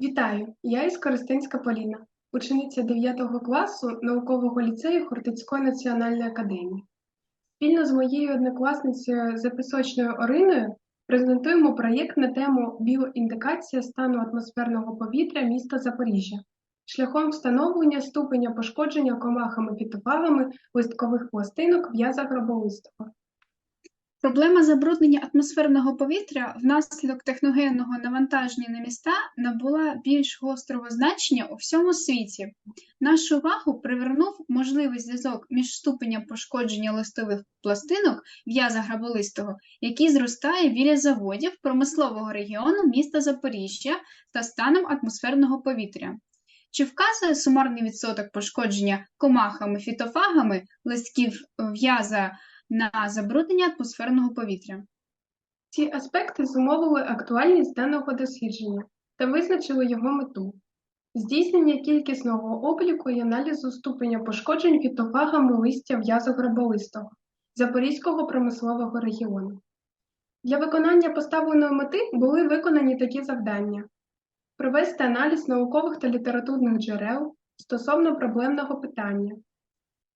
Вітаю! Я із Коростенська Поліна, учениця 9 класу наукового ліцею Хортицької національної академії. Спільно з моєю однокласницею Записочною Ориною презентуємо проєкт на тему Біоіндикація стану атмосферного повітря міста Запоріжжя шляхом встановлення ступеня пошкодження комахами-фітофагами листкових пластинок в'яза гроболистого. Проблема забруднення атмосферного повітря внаслідок техногенного навантаження на міста набула більш гострого значення у всьому світі. Нашу увагу привернув можливий зв'язок між ступенем пошкодження листових пластинок в'яза граболистого, який зростає біля заводів промислового регіону міста Запоріжжя та станом атмосферного повітря. Чи вказує сумарний відсоток пошкодження комахами-фітофагами листків в'яза на забруднення атмосферного повітря. Ці аспекти зумовили актуальність даного дослідження та визначили його мету здійснення кількісного обліку і аналізу ступеня пошкоджень фітофагами листя в'язограболистого Запорізького промислового регіону. Для виконання поставленої мети були виконані такі завдання: провести аналіз наукових та літературних джерел стосовно проблемного питання,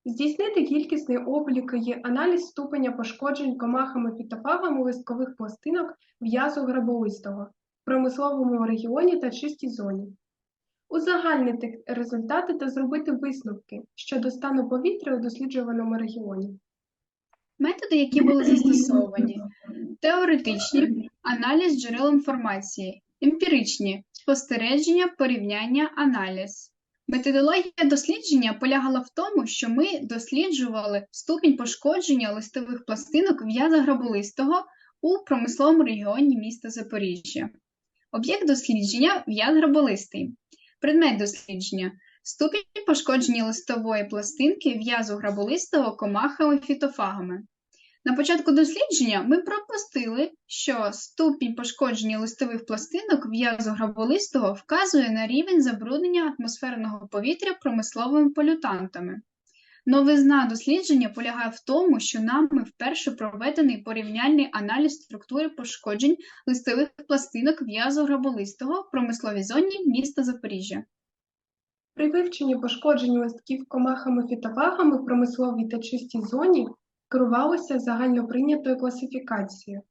Здійснити кількісний облік і аналіз ступеня пошкоджень комахами-фітофагами листкових пластинок в'язу граболистого в промисловому регіоні та чистій зоні, узагальнити результати та зробити висновки щодо стану повітря у досліджуваному регіоні. Методи, які були застосовані, теоретичні, аналіз джерел інформації, емпіричні, спостереження, порівняння, аналіз. Методологія дослідження полягала в тому, що ми досліджували ступінь пошкодження листових пластинок в'яза граболистого у промисловому регіоні міста Запоріжжя. Об'єкт дослідження в'яз граболистий. Предмет дослідження ступінь пошкодження листової пластинки в'язу граболистого комахами фітофагами. На початку дослідження ми пропустили, що ступінь пошкодження листових пластинок в'язу граболистого вказує на рівень забруднення атмосферного повітря промисловими полютантами. Новизна дослідження полягає в тому, що нами вперше проведений порівняльний аналіз структури пошкоджень листових пластинок в'язу граболистого в промисловій зоні міста Запоріжжя. При вивченні пошкоджень листків комахами фітофагами в промисловій та чистій зоні керувалося загальноприйнятою класифікацією,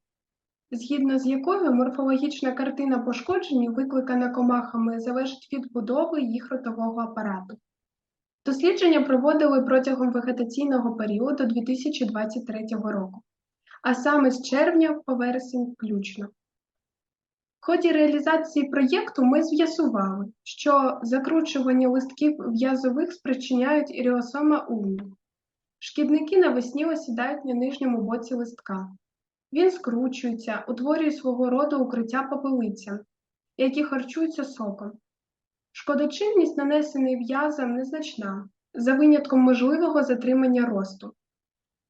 згідно з якою морфологічна картина пошкоджень, викликана комахами, залежить від будови їх ротового апарату. Дослідження проводили протягом вегетаційного періоду 2023 року, а саме з червня по вересень включно. В ході реалізації проєкту ми з'ясували, що закручування листків в'язових спричиняють іріосома уні, Шкідники навесні осідають на нижньому боці листка. Він скручується, утворює свого роду укриття попелицям, які харчуються соком. Шкодочинність, нанесений в'язам, незначна, за винятком можливого затримання росту.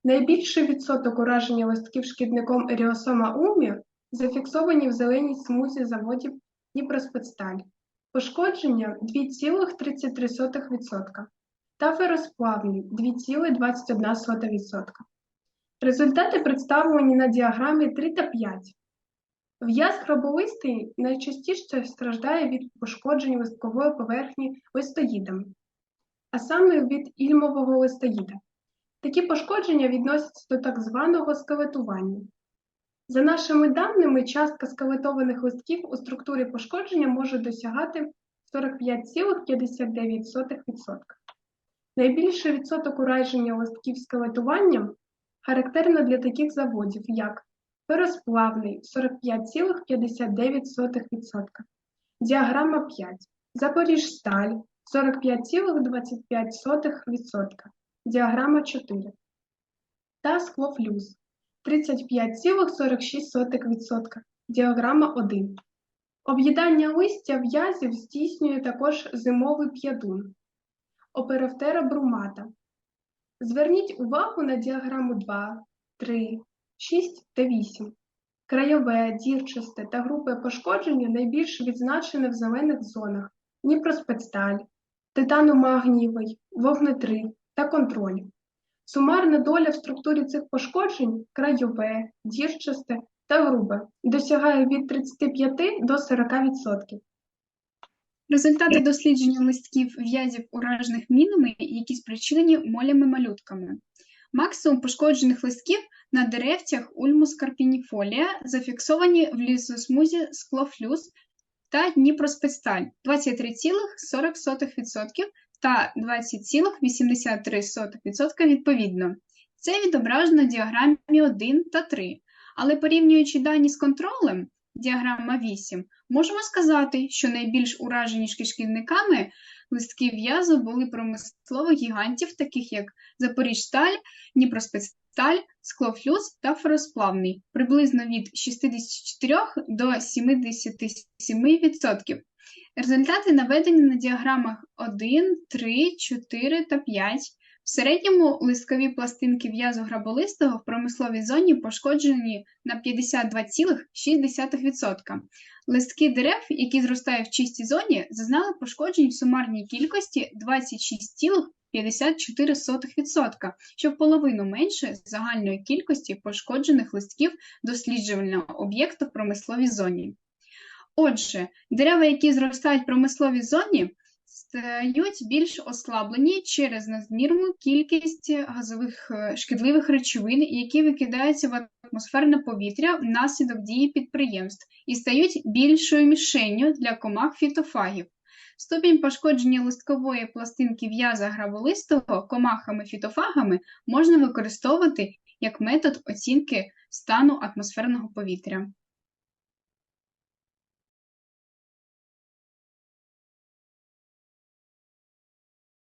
Найбільший відсоток ураження листків шкідником еріосома умі зафіксовані в зеленій смузі заводів Дніпроспецсталь. Пошкодження 2,33% та феросплавний 2,21%. Результати представлені на діаграмі 3 та 5. В'яз хроболистий найчастіше страждає від пошкоджень листкової поверхні листоїдами, а саме від ільмового листоїда. Такі пошкодження відносяться до так званого скелетування. За нашими даними, частка скелетованих листків у структурі пошкодження може досягати 45,59%. Найбільший відсоток ураження листків скелетуванням характерно для таких заводів, як феросплавний 45,59%, діаграма 5, Запоріжсталь 45,25%, діаграма 4 та склофлюз 35,46%, діаграма 1. Об'їдання листя в'язів здійснює також зимовий п'ядун. Оперофтера брумата. Зверніть увагу на діаграму 2, 3, 6 та 8. Краєве, дірчасте та групи пошкодження найбільш відзначені в зелених зонах Дніпроспецсталь, титаномагнієвий, вогнетрив та контроль. Сумарна доля в структурі цих пошкоджень краєве, дірчасте та грубе досягає від 35 до 40%. Результати дослідження листків в'язів уражених мінами, які спричинені молями-малютками. Максимум пошкоджених листків на деревцях Ulmus carpinifolia зафіксовані в лісосмузі склофлюс та Дніпроспецсталь 23,40% та 20,83% відповідно. Це відображено в діаграмі 1 та 3. Але порівнюючи дані з контролем, діаграма 8, можемо сказати, що найбільш уражені шкідниками листки в'язу були промислових гігантів, таких як Запоріжсталь, Дніпроспецсталь, Склофлюс та Феросплавний, приблизно від 64 до 77%. Результати наведені на діаграмах 1, 3, 4 та 5. В середньому листкові пластинки в'язу граболистого в промисловій зоні пошкоджені на 52,6%. Листки дерев, які зростають в чистій зоні, зазнали пошкоджень в сумарній кількості 26,54%, що в половину менше загальної кількості пошкоджених листків досліджувального об'єкту в промисловій зоні. Отже, дерева, які зростають в промисловій зоні, стають більш ослаблені через надмірну кількість газових е, шкідливих речовин, які викидаються в атмосферне повітря внаслідок дії підприємств і стають більшою мішенню для комах фітофагів. Ступінь пошкодження листкової пластинки в'яза граболистого комахами-фітофагами можна використовувати як метод оцінки стану атмосферного повітря.